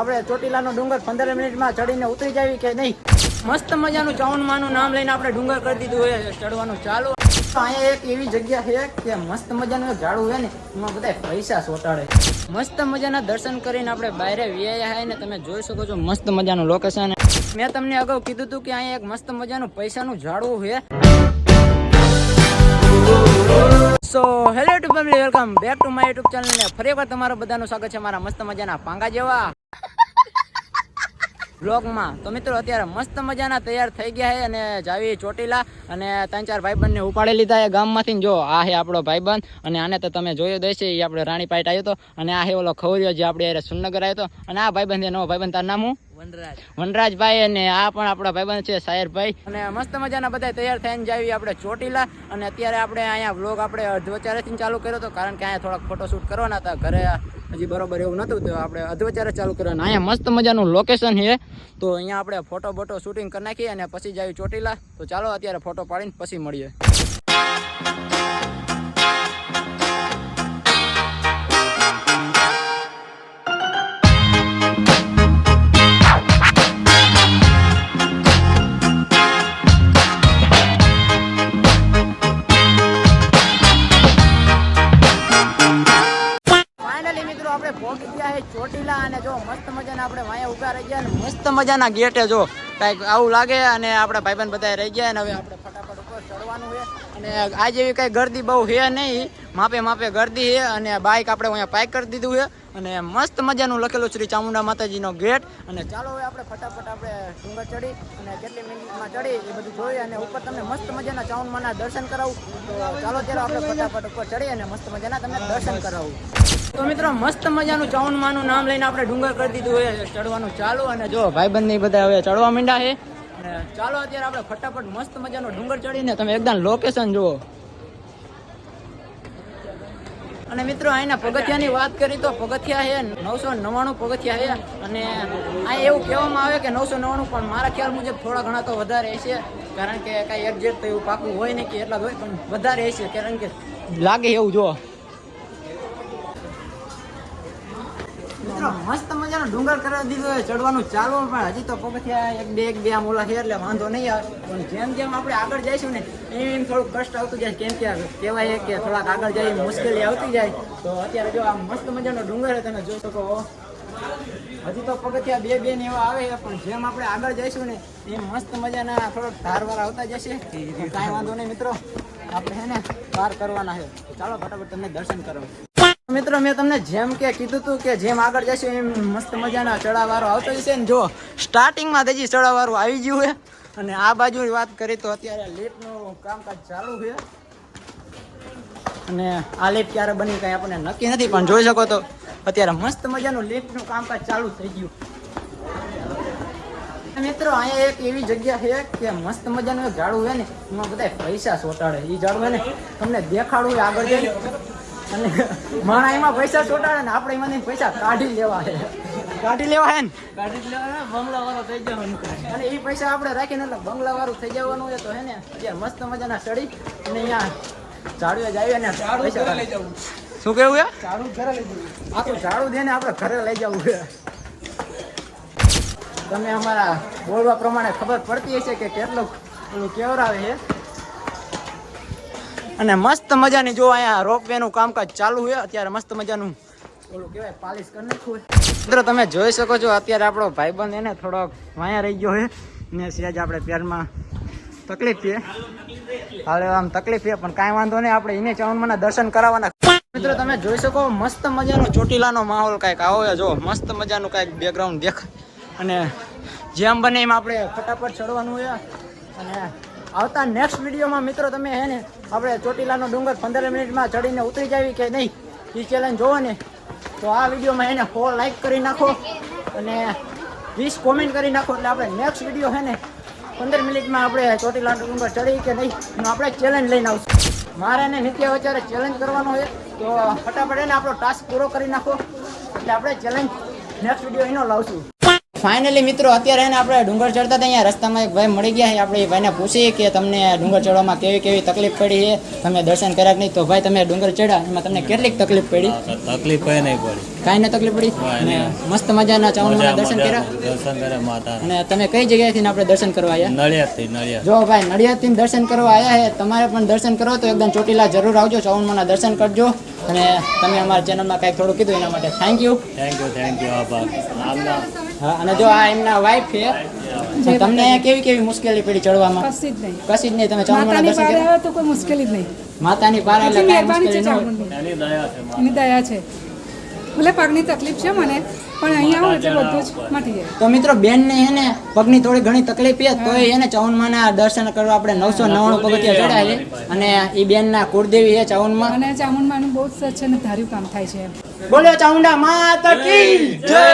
આપણે ચોટીલાનો ડુંગર પંદર મિનિટમાં ચડીને ઉતરી જાવી કે નહીં? મસ્ત મજાનું ચાઉનમાનું નામ લઈને આપણે ડુંગર કરી દીધું હોય ચડવાનું ચાલુ. અહીંયા એક એવી જગ્યા છે કે મસ્ત મજાનું ઝાડું છે ને, એમાં બધા પૈસા સોટાડે. મસ્ત મજાના દર્શન કરીને આપણે બહાર વ્યાયા ને, તમે જોઈ શકો છો મસ્ત મજાનું લોકેશન મેં તમને અગાઉ કીધું હતું કે અહીંયા એક મસ્ત મજાનું પૈસાનું ઝાડવું છે. So hello YouTube family welcome back to my YouTube channel ને ફરી એકવાર તમારું બધાનું સ્વાગત છે મારા મસ્ત મજાના પાંગા જેવા બ્લોગમાં તો મિત્રો, અત્યારે મસ્ત મજાના તૈયાર થઈ ગયા છે અને જાવી ચોટીલા અને ત્રણ ચાર ભાઈબંધને ઉપાડી લીધા એ ગામમાંથી. જો, આ છે આપણો ભાઈબંધ અને આને તો તમે જોયો દેશે એ આપણે રાણી પાઇટ આવ્યો હતો અને આ છે ઓલો ખવરિયો જે આપણે સુરનગર આવ્યો હતો. અને આ ભાઈબંધ નવો ભાઈબંધ. તાર નામ હું વનરાજ. વનરાજભાઈ અને આ પણ આપણા ભાઈબંધ છે સાયરભાઈ. અને મસ્ત મજાના બધા તૈયાર થઈને જાવી આપણે ચોટીલા. અને અત્યારે આપણે અહીંયા વ્લોગ આપણે અધવચારેથી ચાલુ કર્યો હતો કારણ કે અહીંયા થોડાક ફોટોશૂટ કરવાના હતા. ઘરે હજી બરોબર એવું નહોતું તો આપણે અધવચારે ચાલુ કરવાનું. અહીંયા મસ્ત મજાનું લોકેશન છે. તો અહીંયા આપણે ફોટો બોટો શૂટિંગ કરી નાખીએ અને પછી જાવી ચોટીલા. તો ચાલો અત્યારે ફોટો પાડીને પછી મળીએ. મસ્ત મજાના ગેટે જો. કાંઈક આવું લાગે અને આપણા ભાઈબંધ બધા રહી ગયા અને હવે આપણે ફટાફટ ઉપર ચડવાનું છે. અને આ જેવી કાંઈ ગરદી બહુ છે નહીં. માપે માપે ગરદી છે અને બાઇક આપણે અહીંયા પાઇક કરી દીધું છે. અને મસ્ત મજાનું લખેલું શ્રી ચામુંડા માતાજીનો ગેટ. અને ચાલો હવે આપણે ફટાફટ આપણે ડુંગર ચડી અને કેટલી મિનિટમાં ચડી એ બધું જોઈએ અને ઉપર તમને મસ્ત મજાના ચામુંડાના દર્શન કરાવું. તો ચાલો ચાલો આપણે ફટાફટ ઉપર ચડી અને મસ્ત મજાના તમને દર્શન કરાવું. તો મિત્રો, મસ્ત મજાનું ચાઉનમાનું નામ લઈને આપણે ડુંગર કરી દીધું હોય ચડવાનું ચાલુ અને જો ભાઈબંધ બધા હવે ચડવા માંડ્યા છે. અને ચાલો અત્યારે આપણે ફટાફટ મસ્ત મજાનો ડુંગર ચડીને તમે એકદમ લોકેશન જુઓ. અને મિત્રો અહીંના પગથિયાની વાત કરી તો પગથિયા છે નવસો નવ્વાણું પગથિયા છે અને આ એવું કહેવામાં આવે કે નવસો નવ્વાણું, પણ મારા ખ્યાલ મુજબ થોડા ઘણા તો વધારે હશે. કારણ કે કાંઈ તો એવું પાકું હોય નહીં કે એટલા હોય, પણ વધારે હશે. કારણ કે લાગે એવું, જો. મિત્રો મસ્ત મજાનો ડુંગર કરી દીધો છે. ચડવાનું ચાલુ પણ હજી તો પગથિયા એક બે એક બે આમ ઓલા છે એટલે વાંધો નહીં આવે. પણ જેમ જેમ આપણે આગળ જઈશું ને, એમ થોડું કષ્ટ આવતું જાય. કેમ કે કહેવાય કે થોડાક આગળ જઈ મુશ્કેલી આવતી જાય. તો અત્યારે જો આ મસ્ત મજાનો ડુંગર છે, તમે જોઈ શકો. હજી તો પગથિયા બે બે ને એવા આવે છે, પણ જેમ આપણે આગળ જઈશું ને, એમ મસ્ત મજાના થોડોક ધારવાર આવતા જશે. કાંઈ વાંધો નહીં મિત્રો. આપણે હે ને પાર કરવાના છે. ચાલો, ફટાફટ તમને દર્શન કરો મિત્રો, મેં તમને જેમ કે કીધું હતું કે જેમ આગળ જશે એમ મસ્ત મજાના ચડાવારો આવતો જશે. ને જો, સ્ટાર્ટિંગમાં જ હજી ચડાવાળું આવી ગયું છે. અને આ બાજુ વાત કરી તો અત્યારે લેટનું કામકાજ ચાલુ છે. અને આ લેટ ક્યારે બની કાંઈ આપણને નક્કી નથી, પણ જોઈ શકો તો અત્યારે મસ્ત મજાનું લીફ્ટનું કામકાજ ચાલુ થઈ ગયું. મિત્રો, અહીંયા એક એવી જગ્યા છે કે મસ્ત મજાનું ઝાડું છે ને, એમાં બધા પૈસા સોટાડે. એ ઝાડું ને, તમને દેખાડવું આગળ જઈને. અને માણા એમાં પૈસા છોટા ને આપણે એમાંથી પૈસા કાઢી લેવા છે કાઢી લેવા છે ને? ગાડી લેવાના બંગલા વાળો થઈ જવાનું અને એ પૈસા આપણે રાખીને એટલે બંગલા વાળું થઈ જવાનું છે તો હે ને અત્યારે મસ્ત મજાના ચડી અને અહીંયા ઝાડુએ જ આવી અને પૈસા લઈ જવું. શું કેવું છે? સારું ઘરે લઈ જવું. આખું ઝાડું દે ને આપણે ઘરે લઈ જવું છે. તમે અમારા બોલવા પ્રમાણે ખબર પડતી હશે કે કેટલું પેલું કેવરાવે છે? અને મસ્ત મજાની જો અહીંયા રોપવે નું કામકાજ ચાલુ છે. અત્યારે મસ્ત મજાનું ઓલું કહેવાય પાલિશ કરી નાખ્યું છે. મિત્રો તમે જોઈ શકો છો અત્યારે આપણો ભાઈબંધ એને થોડોક વાયા રહી ગયો છે. ને સહેજ આપણે પેરમાં તકલીફ છે. હાલે આમ તકલીફ છે પણ કાંઈ વાંધો નહીં આપણે એને ચાવનમાંના દર્શન કરાવવાના. મિત્રો તમે જોઈ શકો મસ્ત મજાનો ચોટીલાનો માહોલ કાંઈક આવો જો મસ્ત મજાનું કાંઈક બેકગ્રાઉન્ડ દેખાય. અને જેમ બને એમ આપણે ફટાફટ ચડવાનું છે. અને આવતા નેક્સ્ટ વિડીયોમાં મિત્રો તમે હે ને આપણે ચોટીલાનો ડુંગર પંદર મિનિટમાં ચડીને ઉતરી જાવી કે નહીં એ ચેલેન્જ જોવો ને. તો આ વિડીયોમાં એને ફોર લાઈક કરી નાખો અને વીસ કોમેન્ટ કરી નાખો એટલે આપણે નેક્સ્ટ વીડિયો છે ને પંદર મિનિટમાં આપણે ચોટીલાનો ડુંગર ચડી કે નહીં, એનો આપણે ચેલેન્જ લઈને આવશું. મારે એને નિત્ય વચારે ચેલેન્જ કરવાનો છે, તો ફટાફટ એને આપણો ટાસ્ક પૂરો કરી નાખો એટલે આપણે ચેલેન્જ નેક્સ્ટ વીડિયો એનો લાવશું. ફાઇનલી મિત્રો અત્યારે એને આપણે ડુંગર ચડતા હતા અહીંયા રસ્તામાં એક ભાઈ મળી ગયા છે. આપણે એ ભાઈને પૂછીએ કે તમને ડુંગર ચડવામાં કેવી કેવી તકલીફ પડી છે? તમે દર્શન કર્યા કે નહીં? તો ભાઈ તમે ડુંગર ચડ્યા એમાં તમને કેટલીક તકલીફ પડી? તકલીફ કઈ નહીં પડી. કાંઈ ન તકલીફ પડી? અને મસ્ત મજાના ચાવણમાં દર્શન કર્યા? દર્શન કર્યા માતા અને તમે કઈ જગ્યાએથી ને આપણે દર્શન કરવા આવ્યા નડિયાદથી નડિયાદ. જો ભાઈ નડિયાદથી દર્શન કરવા આવ્યા છે તમારે પણ દર્શન કરો તો એકદમ ચોટીલા જરૂર આવજો ચાવનમાંના દર્શન કરજો. અને તમે અમારા ચેનલમાં કંઈક થોડું કીધું એના માટે thank you thank you thank you આભાર. અને જો આ એમના વાઈફ છે તો તમને કેવી કેવી મુશ્કેલી પડી ચડવામાં? કશી જ નહીં. કશી જ નહીં તમે માતાની દર્શન કર્યા? આવે તો કોઈ મુશ્કેલી જ નહીં. માતાની પાર એટલે એટલી કાંઈ મુશ્કેલી નહીં એની દયા છે. એની ભલે પગની તકલીફ છે મને પણ અહીંયા આવું એટલે બધું જ મટી જાય. તો મિત્રો બેન ને એને પગની થોડી ઘણી તકલીફ છે તો એને ચૌનમાના દર્શન કરવા આપણે નવસો નવ્વાણું પગથિયા ચડાવીએ. છે અને એ બેનના કુળદેવી છે ચૌનમાં અને ચામુંડમાનું બહુ જ સચ્ચ અને ધાર્યું કામ થાય છે બોલો ચામુંડા માતા કી જય!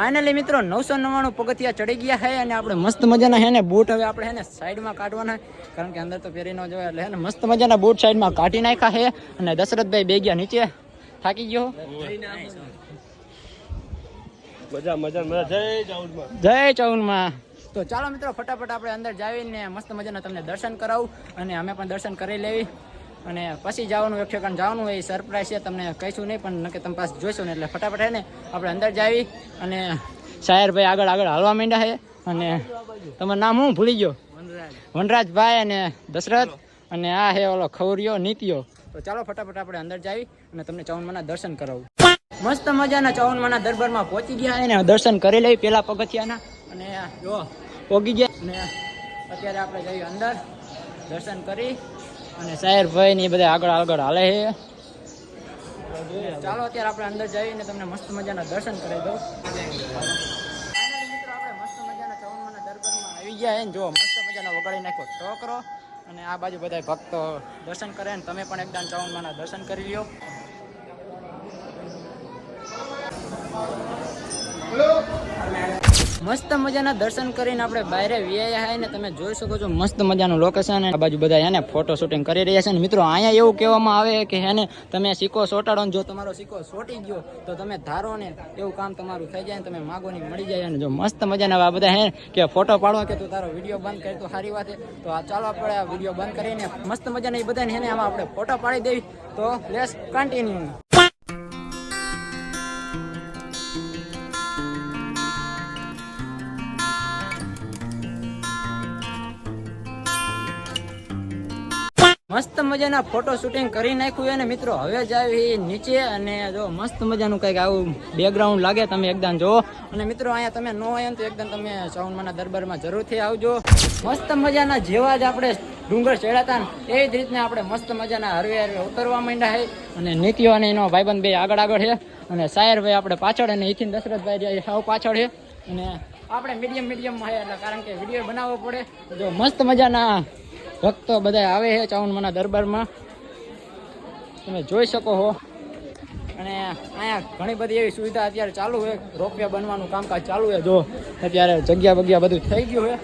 ફાઇનલી મિત્રો નવસો નવ્વાણું પગથિયા ચડી ગયા છે અને આપણે મસ્ત મજાના હે ને બૂટ હવે આપણે હે ને સાઈડમાં કાઢવાના કારણ કે અંદર તો પહેરી ન જોવે એટલે હે ને મસ્ત મજાના બૂટ સાઈડમાં કાઢી નાખ્યા છે અને દશરથભાઈ બે ગયા નીચે. થાકી ગયો. મજા મજા મજા. જય ચાઉડમાં જય ચૌનમાં તો ચાલો મિત્રો ફટાફટ આપણે અંદર જાવીને મસ્ત મજાના તમને દર્શન કરાવું અને અમે પણ દર્શન કરી લેવી. અને પછી જવાનું, એક ઠેકાણ જવાનું એ સરપ્રાઈઝ છે, તમને કહીશું નહીં, પણ નકે તમે પાસે જોઈશું ને એટલે ફટાફટ હે ને આપણે અંદર જાવી અને શાયરભાઈ આગળ આગળ હાલવા માંડ્યા છે. અને તમારું નામ હું ભૂલી ગયો. વનરાજભાઈ અને દશરથ અને આ હે ઓલો ખવરિયો નીતિયો તો ચાલો ફટાફટ આપણે અંદર જાવી અને તમને ચૌનમાના દર્શન કરાવું. મસ્ત મજાના ચૌનમાના દરબારમાં પહોંચી ગયા અને દર્શન કરી લઈ પેલા પગથિયાના. અને જો, પોગી ગયા. અને અત્યારે આપણે જઈએ અંદર, દર્શન કરી અને સાહેરભાઈ ને એ બધા આગળ આગળ હાલે છે. ચાલો અત્યારે આપણે અંદર જઈને તમને મસ્ત મજાના દર્શન કરી દઉં. મિત્રો આપણે મસ્ત મજાના ચૌનમાના દરબારમાં આવી ગયા છે ને જો મસ્ત મજાનો વગાડી નાખ્યો ટોકરો અને આ બાજુ બધા ભક્તો દર્શન કરે ને તમે પણ એકદમ ચૌનમાના દર્શન કરી લ્યો. મસ્ત મજાના દર્શન કરીને આપણે બહાર વ્યાયા હે ને તમે જોઈ શકો છો મસ્ત મજાનું લોકેશન આ બાજુ બધા એને ફોટો શૂટિંગ કરી રહ્યા છે. ને મિત્રો, અહીંયા એવું કહેવામાં આવે કે હેને તમે સિક્કો સોટાડો ને જો તમારો સિક્કો સોટી ગયો, તો તમે ધારો ને એવું કામ તમારું થઈ જાય ને તમે માગો ની મળી જાય. અને જો મસ્ત મજાના આ બધા હે કે ફોટો પાડવા કે તું તારો વીડિયો બંધ કરી, તો સારી વાત તો આ ચાલો આપણે આ વીડિયો બંધ કરીને મસ્ત મજાના એ બધાને હેને આમાં આપણે ફોટો પાડી દેવી તો લેસ કન્ટિન્યુ મસ્ત મજાના ફોટો શૂટિંગ કરી નાખ્યું અને મિત્રો. હવે જ આવી નીચે અને જો મસ્ત મજાનું કંઈક આવું બેકગ્રાઉન્ડ લાગે તમે એકદમ જુઓ. અને મિત્રો અહીંયા તમે ન હોય તો એકદમ તમે ચાવનમાના દરબારમાં જરૂરથી આવજો. મસ્ત મજાના જેવા જ આપણે ડુંગર ચડ્યા હતા એવી જ રીતના આપણે મસ્ત મજાના હરવે હરવે ઉતરવા માંડ્યા છે અને નીતિઓ અને એનો ભાઈબંધ ભાઈ આગળ આગળ છે અને સાયરભાઈ આપણે પાછળ અને ઇથિન દશરથભાઈ જે સાવ પાછળ છે અને આપણે મીડિયમ મીડિયમમાં છે એટલે કારણ કે વીડિયો બનાવવો પડે. જો મસ્ત મજાના ભક્તો બધા આવે છે ચાવનમાના દરબારમાં. તમે જોઈ શકો છો અને અહીંયા ઘણી બધી એવી સુવિધા અત્યારે ચાલુ છે. રોપિયા બનવાનું કામકાજ ચાલુ છે. જો અત્યારે જગ્યા બગ્યા બધું થઈ ગયું છે.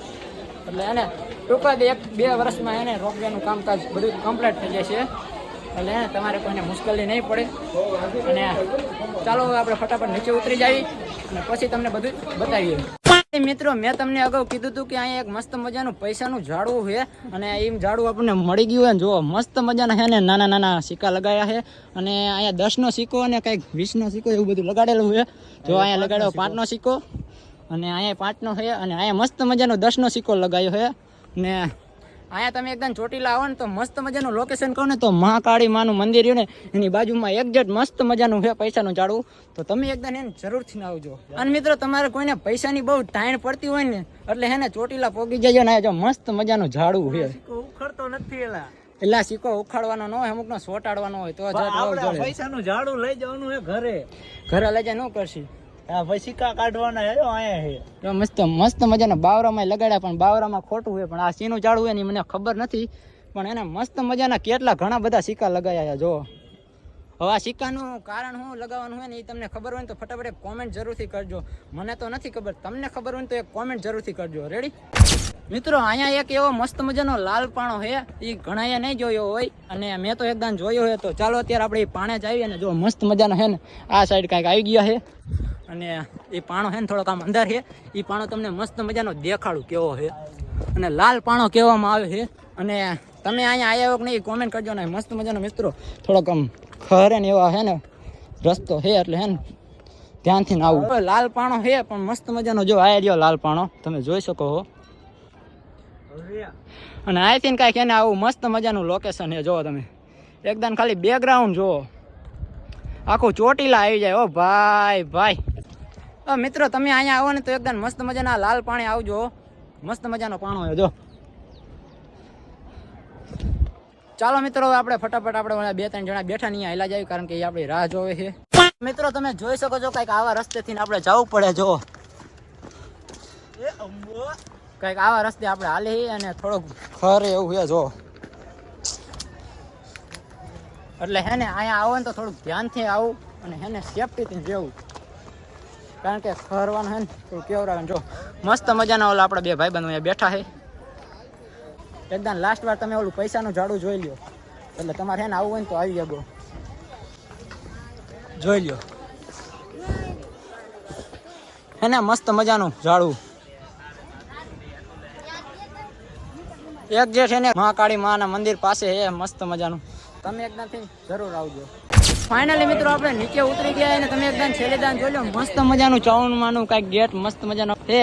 એટલે એને ટૂંકા એક બે વર્ષમાં એને રોપિયાનું કામકાજ બધું કમ્પ્લીટ થઈ જશે. એટલે એને તમારે કોઈને મુશ્કેલી નહીં પડે. અને ચાલો આપણે ફટાફટ નીચે ઉતરી જઈએ અને પછી તમને બધું બતાવીએ. મિત્રો મેં તમને અગાઉ કીધું હતું કે અહીંયા એક મસ્ત મજાનું પૈસાનું ઝાડવું છે અને એમ ઝાડવું આપણને મળી ગયું હોય ને જુઓ મસ્ત મજાના છે ને નાના નાના સિક્કા લગાવ્યા છે અને અહીંયા દસનો સિક્કો અને કંઈક વીસનો સિક્કો એવું બધું લગાડેલું છે. જો અહીંયા લગાડ્યો પાંચનો સિક્કો. અને અહીંયા પાંચનો છે અને અહીંયા મસ્ત મજાનો દસનો સિક્કો લગાવ્યો છે. ને અહીંયા તમે એકદમ ચોટીલા આવો ને તો મસ્ત મજાનું લોકેશન કહો ને તો મહાકાળી માનું મંદિર રહ્યું ને એની બાજુમાં એક્ઝેક્ટ મસ્ત મજાનું છે પૈસાનું ઝાડવું. તો તમે એકદમ એને જરૂરથી ના આવજો. અને મિત્રો તમારે કોઈને પૈસાની બહુ ટાઈણ પડતી હોય ને એટલે હે ને ચોટીલા પોગી જજો ને જો મસ્ત મજાનું ઝાડવું છે. ઉખડતો નથી એલા. એટલે આ સિક્કો ઉખાડવાનો ન હોય અમુકનો સોટાડવાનો હોય તો પૈસાનું ઝાડું લઈ જવાનું હે ઘરે. ઘરે લઈ જાય ન કરશી. આ ભાઈ સિક્કા કાઢવાના હે હે તો મસ્ત મસ્ત મજાના બાવરામાં લગાડ્યા પણ બાવરામાં ખોટું હોય, પણ આ સીનું ઝાડવું એની મને ખબર નથી, પણ એને મસ્ત મજાના કેટલા ઘણા બધા સિક્કા લગાયા જો. હવે આ સિક્કાનું કારણ શું લગાવવાનું હોય ને એ તમને ખબર હોય તો ફટાફટ કોમેન્ટ જરૂરથી કરજો. મને તો નથી ખબર, તમને ખબર હોય તો એક કોમેન્ટ જરૂરથી કરજો. રેડી મિત્રો, અહીંયા એક એવો મસ્ત મજાનો લાલ પાણો છે એ ઘણાએ નહીં જોયો હોય, અને મેં તો એકદમ જોયો હોય, તો ચાલો અત્યારે આપણે પાણે જ આવીએ ને જો મસ્ત મજાનો છે ને, આ સાઈડ કાંઈક આવી ગયા છે. અને એ પાણો છે ને થોડોક આમ અંદર છે એ પાણો તમને મસ્ત મજાનો દેખાડું કેવો છે અને લાલ પાણો કહેવામાં આવે છે અને તમે અહીંયા આવ્યા હો કે નહીં કોમેન્ટ કરજો ને, મસ્ત મજાનો મિત્રો, થોડોક આમ ખરે ને એવા છે ને રસ્તો છે એટલે હે ને ધ્યાનથી આવું લાલ પાણો છે પણ મસ્ત મજાનો જો આ રહ્યો લાલ પાણો, તમે જોઈ શકો છો અને આઈ થિંક કાંઈક એને આવું મસ્ત મજાનું લોકેશન છે જુઓ તમે. એકદમ ખાલી બેકગ્રાઉન્ડ જુઓ આખું ચોટીલા આવી જાય, ઓ ભાઈ ભાઈ. મિત્રો તમે અહીંયા આવો ને તો એકદમ મસ્ત મજાના લાલ પાણી આવજો. મસ્ત મજાનો પાણો હોય જો. ચાલો મિત્રો આપણે ફટાફટ આપણે બે ત્રણ જણા બેઠા નહીં હેલા જાય કારણ કે એ આપણી રાહ જોવે છે. મિત્રો તમે જોઈ શકો છો કંઈક આવા રસ્તેથી આપણે જવું પડે જો. કંઈક આવા રસ્તે આપણે હાલી અને થોડોક ખરે એવું છે જો. એટલે હે ને અહીંયા આવો ને તો થોડુંક ધ્યાનથી આવું અને હે ને સેફટીથી રહેવું કારણ કે ફરવાનું હે ને, તો કેવડાવે જો, મસ્ત મજાના ઓલા આપણા બે ભાઈ બંધ અહીંયા બેઠા છે એકદમ લાસ્ટ વાર તમે ઓલું પૈસાનું ઝાડું જોઈ લ્યો. એટલે તમારે હે ને આવવું હોય ને તો આવી જાગો જોઈ લ્યો. હે ને મસ્ત મજાનું ઝાડું એક જે છે ને મહાકાળી માના મંદિર પાસે એ મસ્ત મજાનું. તમે એકદમથી જરૂર આવજો. ફાઇનલી મિત્રો, આપણે નીચે ઉતરી ગયા અને તમે એકદમ છેલ્લે દાન જોઈ લો, મસ્ત મજાનું ચૌણમાનું કાંઈક ગેટ, મસ્ત મજાનો છે.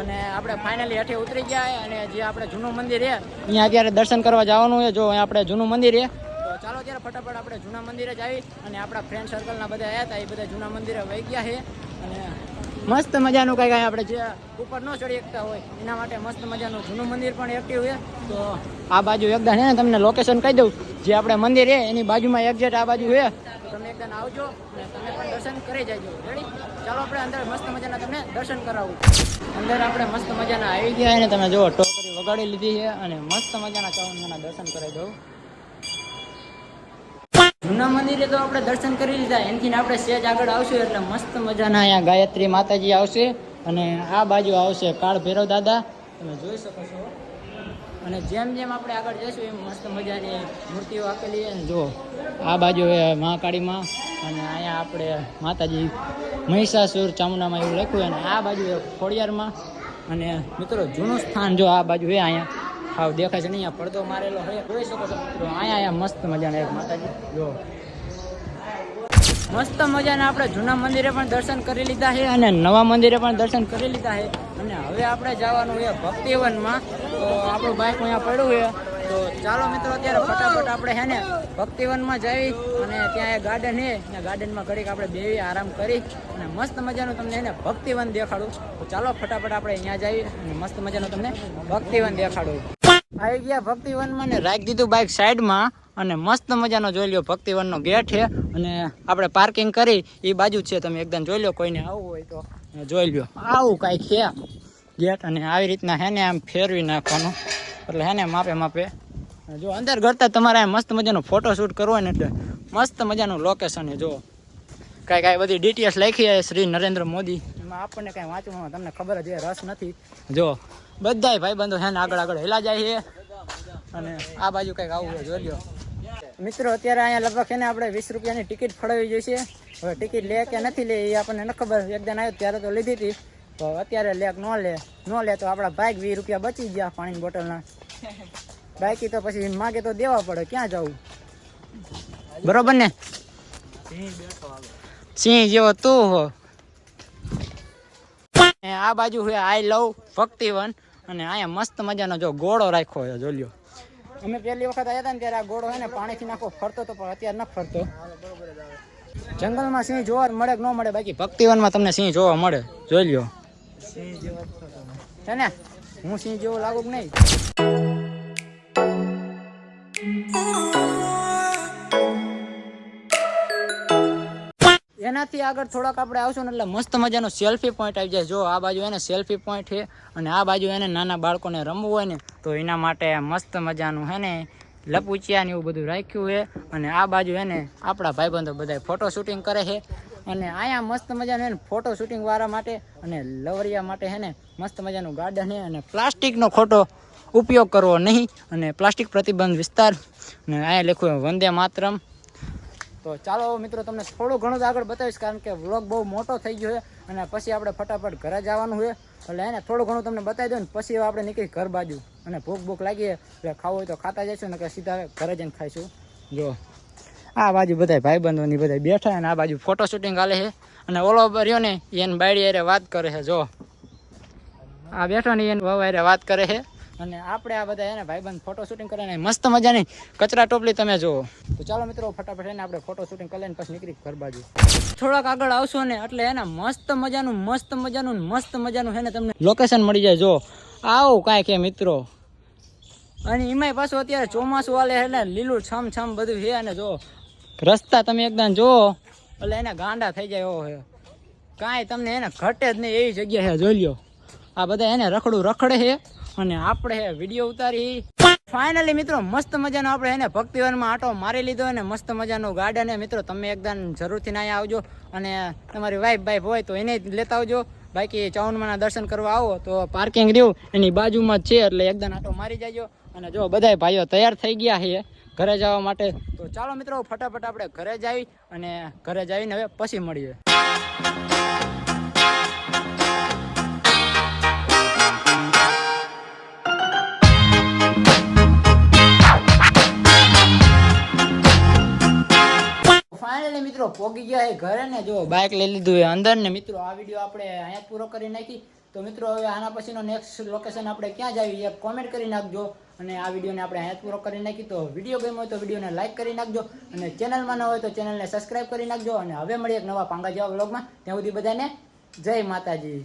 અને આપણે ફાઇનલી હેઠે ઉતરી ગયા અને જે આપણે જૂનું મંદિર છે, અહીંયા અત્યારે દર્શન કરવા જવાનું છે. જો અહીંયા આપણે જૂનું મંદિર છે, તો ચાલો ત્યારે ફટાફટ આપણે જૂના મંદિરે જ આવી અને આપણા ફ્રેન્ડ સર્કલના બધા આવ્યા હતા, એ બધા જૂના મંદિરે વહી ગયા છે. અને મસ્ત મજાનું કંઈ કાંઈ આપણે જે ઉપર ન ચડી શકતા હોય, એના માટે મસ્ત મજાનું જૂનું મંદિર પણ એક્ટિવ છે. તો આ બાજુ એકદમ હે તમને લોકેશન કહી દઉં. જે આપણે મંદિર છે, એની બાજુમાં એક્ઝેક્ટ આ બાજુ છે. તમે એકદમ આવજો તમે પણ દર્શન કરી જાયજો રેડી ચાલો આપણે અંદર મસ્ત મજાના તમને દર્શન કરાવું. અંદર આપણે મસ્ત મજાના આવી ગયા અને તમે જુઓ, ટોકરી વગાડી લીધી છે અને મસ્ત મજાના ચાવનના દર્શન કરાવી દઉં. જૂના મંદિરે તો આપણે દર્શન કરી લીધા. એનથી આપણે સેજ આગળ આવશું એટલે મસ્ત મજાના અહીંયા ગાયત્રી માતાજી આવશે અને આ બાજુ આવશે કાળ ભૈરવ દાદા. તમે જોઈ શકો છો. અને જેમ જેમ આપણે આગળ જઈશું એમ મસ્ત મજાની મૂર્તિઓ આપેલી છે. જો, આ બાજુ મહાકાળીમાં અને અહીંયા આપણે માતાજી મહિષાસુર ચામુંડામાં એવું લખ્યું અને આ બાજુ ખોડિયારમાં. અને મિત્રો, જૂનું સ્થાન જો આ બાજુ છે અહીંયા. હાવ દેખાય છે નહીં અહીંયા પડદો મારેલો હોય જોઈ શકો છો અહીંયા અહીંયા મસ્ત મજાના એક માતાજી. જો. મસ્ત મજાના આપણે જૂના મંદિરે પણ દર્શન કરી લીધા છે અને નવા મંદિરે પણ દર્શન કરી લીધા છે. અને હવે આપણે જવાનું છે ભક્તિવનમાં. તો આપણું બાઇક અહીંયા પડ્યું છે. તો ચાલો મિત્રો, અત્યારે ફટાફટ આપણે છે ને ભક્તિવનમાં જઈ અને ત્યાં એ ગાર્ડન છે. અને ગાર્ડનમાં ઘડીક આપણે બેવી આરામ કરી અને મસ્ત મજાનું તમને એને ભક્તિવન દેખાડું. તો ચાલો ફટાફટ આપણે અહીંયા જઈએ અને મસ્ત મજાનું તમને ભક્તિવન દેખાડું. આવી ગયા ભક્તિવનમાં ને રાખી દીધું બાઇક સાઈડમાં અને મસ્ત મજાનો જોઈ લ્યો ભક્તિવનનો ગેટ છે. અને આપણે પાર્કિંગ કરી એ બાજુ છે, તમે એકદમ જોઈ લો કોઈને આવવું હોય તો. જોઈ લ્યો. આવું કાંઈક છે. ગેટ અને આવી રીતના હે ને આમ ફેરવી નાખવાનું. એટલે હે ને માપે માપે. જો અંદર કરતા તમારે મસ્ત મજાનો ફોટો શૂટ કરવો હોય ને એટલે મસ્ત મજાનું લોકેશન છે જો કાંઈ કાંઈ બધી ડિટેલ્સ લખી શ્રી નરેન્દ્ર મોદી. એમાં આપણને કાંઈ વાંચવામાં તમને ખબર જ રસ નથી. જો બધાય ભાઈબંધો છે ને આગળ આગળ હેલા જાય છે. અને આ બાજુ કંઈક આવું હોય જોઈ લો મિત્રો, અત્યારે અહીંયા લગભગ છે ને આપણે વીસ રૂપિયાની ટિકિટ ફળાવી જશે હવે ટિકિટ લે કે નથી લે એ આપણને ન ખબર. એકદમ આવ્યો ત્યારે તો લીધી હતી. તો અત્યારે લે ન લે ન લે તો આપણા બાઇક વીસ રૂપિયા બચી ગયા પાણીની બોટલના. બાકી તો પછી માગે તો દેવા પડે, ક્યાં જવું? બરોબર ને? સિંહ જેવો તું હો. આ બાજુ આઈ લવ ભક્તિવન. અને અહીંયા મસ્ત મજાનો જો ગોળો રાખ્યો છે જોલ્યો અમે પહેલી વખત આવ્યા હતા ને ત્યારે આ ગોળો છે ને પાણીથી નાખો, ફરતો તો, પણ અત્યારે ન ફરતો. જંગલમાં સિંહ જોવા મળે કે ન મળે, બાકી ભક્તિવનમાં તમને સિંહ જોવા મળે. જોઈ લ્યો. છે ને? હું સિંહ જેવો લાગુ કે નહીં? એનાથી આગળ થોડાક આપણે આવશું ને એટલે મસ્ત મજાનો સેલ્ફી પોઈન્ટ આવી જાય. જો આ બાજુ એને સેલ્ફી પોઈન્ટ છે અને આ બાજુ એને નાના બાળકોને રમવું હોય ને, તો એના માટે મસ્ત મજાનું હે ને, લપુચિયા ને એવું બધું રાખ્યું છે. અને આ બાજુ એને આપણા ભાઈબંધો બધા ફોટો શૂટિંગ કરે છે. અને અહીંયા મસ્ત મજાનું એને ફોટો શૂટિંગ વાળા માટે અને લવરિયા માટે હે ને, મસ્ત મજાનું ગાર્ડન છે અને પ્લાસ્ટિકનો ખોટો ઉપયોગ કરવો નહીં. અને પ્લાસ્ટિક પ્રતિબંધ વિસ્તાર, અને અહીંયા લખ્યું વંદે માતરમ. તો ચાલો મિત્રો તમને થોડું ઘણું જ આગળ બતાવીશ, કારણ કે વ્લોગ બહુ મોટો થઈ ગયો છે અને પછી આપણે ફટાફટ ઘરે જવાનું છે. એટલે એને થોડું ઘણું તમને બતાવી દઉં ને પછી આપણે નીકળી ઘર બાજુ. અને ભૂખ ભૂખ લાગીએ એટલે ખાવું હોય તો ખાતા જઈશું ને કે સીધા ઘરે જઈને ખાઈશું. જો, આ બાજુ બધા ભાઈબંધોની બધા બેઠા અને આ બાજુ ફોટો શૂટિંગ હાલે છે. અને ઓલો રહ્યો ને એને બાયડી હારે વાત કરે છે, જો. આ બેઠો ને એને વહુ વાત કરે છે. અને આપણે આ બધા એને ભાઈબંધ ફોટો શૂટિંગ કરીને મસ્ત મજાની કચરા ટોપલી તમે જુઓ તો ચાલો મિત્રો, ફટાફટ એને આપણે ફોટો શૂટિંગ કરી પછી નીકળી ઘર બાજુ. થોડાક આગળ આવશો ને એટલે એને મસ્ત મજાનું મસ્ત મજાનું મસ્ત મજાનું છે ને તમને લોકેશન મળી જાય. જો, આવો કાંઈ કે મિત્રો. અને એમાંય પાછું અત્યારે ચોમાસું વાલે એટલે લીલું છમ છમ બધું છે અને જો, રસ્તા તમે એકદમ જુઓ એટલે એને ગાંડા થઈ જાય એવો છે. કાંઈ તમને એને ઘટે જ નહીં એવી જગ્યા છે, જોઈ લ્યો. આ બધા એને રખડું રખડે છે. અને આપણે વીડિયો ઉતારી. ફાઇનલી મિત્રો, મસ્ત મજાનો આપણે એને ભક્તિવનમાં આટો મારી લીધો અને મસ્ત મજાનું ગાર્ડન. મિત્રો, તમે એકદમ જરૂરથી ના આવજો અને તમારી વાઈફ બાઈફ હોય તો એને જ લેતા આવજો. બાકી ચાઉન્ડમાંના દર્શન કરવા આવો તો પાર્કિંગ રહ્યું. એની બાજુમાં જ છે એટલે એકદમ આટો મારી જાયજો અને જો બધાય ભાઈઓ તૈયાર થઈ ગયા છે ઘરે જવા માટે, તો ચાલો મિત્રો, ફટાફટ આપણે ઘરે જઈ અને ઘરે જઈને હવે પછી મળીએ. ફાઇનલી મિત્રો, પોગી ગયા એ ઘરે ને જો બાઇક લઈ લીધું એ અંદર ને મિત્રો, આ વીડિયો આપણે અહીંયા પૂરો કરી નાખી. તો મિત્રો, હવે આના પછીનો નેક્સ્ટ લોકેશન આપણે ક્યાં જાવી એ કોમેન્ટ કરી નાખજો. અને આ વિડીયોને આપણે અહીંયા પૂરો કરી નાખી. તો વીડિયો ગમ્યો હોય તો વિડીયોને લાઈક કરી નાખજો. અને ચેનલમાં ન હોય તો ચેનલને સબસ્ક્રાઇબ કરી નાખજો. અને હવે મળીએ એક નવા પાંગા જેવા બ્લોગમાં ત્યાં સુધી બધાને જય માતાજી.